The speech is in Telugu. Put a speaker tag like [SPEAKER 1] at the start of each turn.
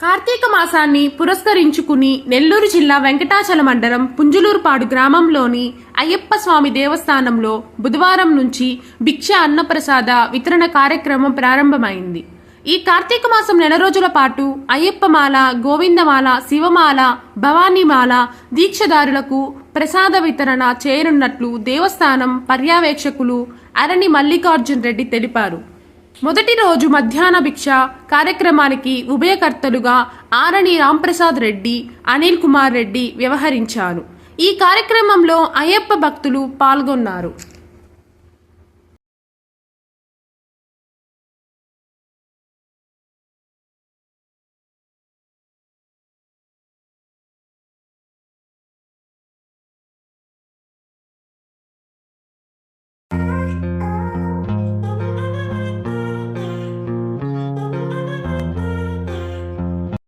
[SPEAKER 1] కార్తీక మాసాన్ని పురస్కరించుకుని నెల్లూరు జిల్లా వెంకటాచల మండలం పుంజులూరుపాడు గ్రామంలోని అయ్యప్ప స్వామి దేవస్థానంలో బుధవారం నుంచి భిక్ష అన్నప్రసాద వితరణ కార్యక్రమం ప్రారంభమైంది. ఈ కార్తీక మాసం నెల రోజుల పాటు అయ్యప్పమాల గోవిందమాల శివమాల భవానీమాల దీక్షదారులకు ప్రసాద వితరణ చేయనున్నట్లు దేవస్థానం పర్యవేక్షకులు అరణి మల్లికార్జున్ రెడ్డి తెలిపారు. మొదటి రోజు మధ్యాహ్న భిక్ష కార్యక్రమానికి ఉభయకర్తలుగా ఆరణి రాంప్రసాద్ రెడ్డి అనిల్ కుమార్ రెడ్డి వ్యవహరించారు. ఈ కార్యక్రమంలో అయ్యప్ప భక్తులు పాల్గొన్నారు.